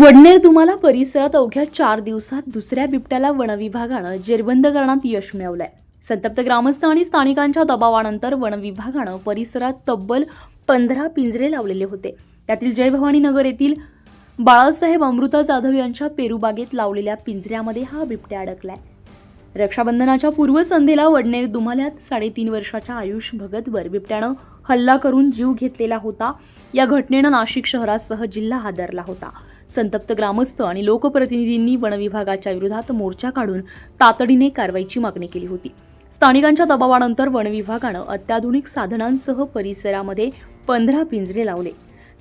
वडनेर तुम्हाला परिसरात अवघ्या चार दिवसात दुसऱ्या बिबट्याला वनविभागानं जेरबंद करण्यात यश मिळवलंय. संतप्त ग्रामस्थ आणि स्थानिकांच्या दबावानंतर वनविभागानं परिसरात तब्बल पंधरा पिंजरे लावलेले होते. त्यातील जय भवानी नगर येथील बाळासाहेब अमृता जाधव यांच्या पेरूबागेत लावलेल्या पिंजऱ्यामध्ये हा बिबट्या अडकलाय. रक्षाबंधनाच्या पूर्वसंध्येला वडनेर दुमाल्यात साडेतीन वर्षाच्या आयुष भगतवर बिबट्यानं हल्ला करून जीव घेतलेला होता. या घटनेनं नाशिक शहरासह जिल्हा हादरला होता. संतप्त ग्रामस्थ आणि लोकप्रतिनिधींनी वनविभागाच्या विरोधात मोर्चा काढून तातडीने कारवाईची मागणी केली होती. स्थानिकांच्या दबावानंतर वनविभागानं अत्याधुनिक साधनांसह परिसरामध्ये पंधरा पिंजरे लावले.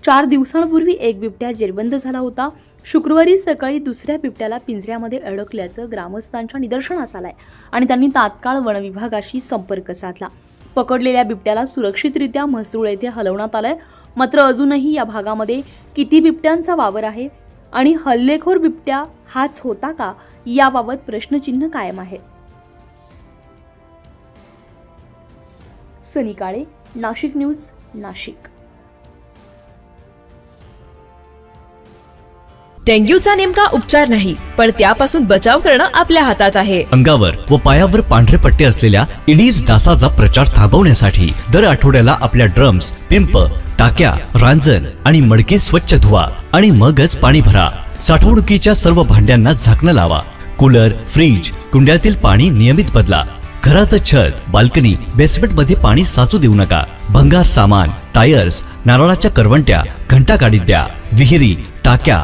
चार दिवसांपूर्वी एक बिबट्या जेरबंद झाला होता. शुक्रवारी सकाळी दुसऱ्या बिबट्याला पिंजऱ्यामध्ये अडकल्याचं ग्रामस्थांच्या निदर्शनास आलंय आणि त्यांनी तात्काळ वनविभागाशी संपर्क साधला. पकडलेल्या बिबट्याला सुरक्षितरित्या म्हसरूळ येथे हलवण्यात आलंय. मात्र अजूनही या भागामध्ये किती बिबट्यांचा वावर आहे? आणि हल्लेखोर बिबट्या हाच होता का? याबाबत प्रश्नचिन्ह कायम आहे. सनी काळे नाशिक न्यूज नाशिक. डेंग्यूचा नेमका उपचार नाही पण त्यापासून बचाव करणं आपल्या हातात आहे. अंगावर व पायावर पांढरे पट्टे असलेल्या इडीज डासाचा प्रचार थांबवण्यासाठी दर आठवड्याला आपल्या ड्रम्स पिंप टाक्या रांजण आणि मडके स्वच्छ धुवा. आणि मगच पाणी भरा. साठवणुकीच्या सर्व भांड्यांना झाकणं लावा. कूलर फ्रीज कुंड्यातील पाणी नियमित बदला. घराचं छत बाल्कनी बेसमेंटमध्ये पाणी साचू देऊ नका. भंगार सामान टायर्स नारळाच्या करवंट्या घंटा गाडीत द्या. विहिरी टाक्या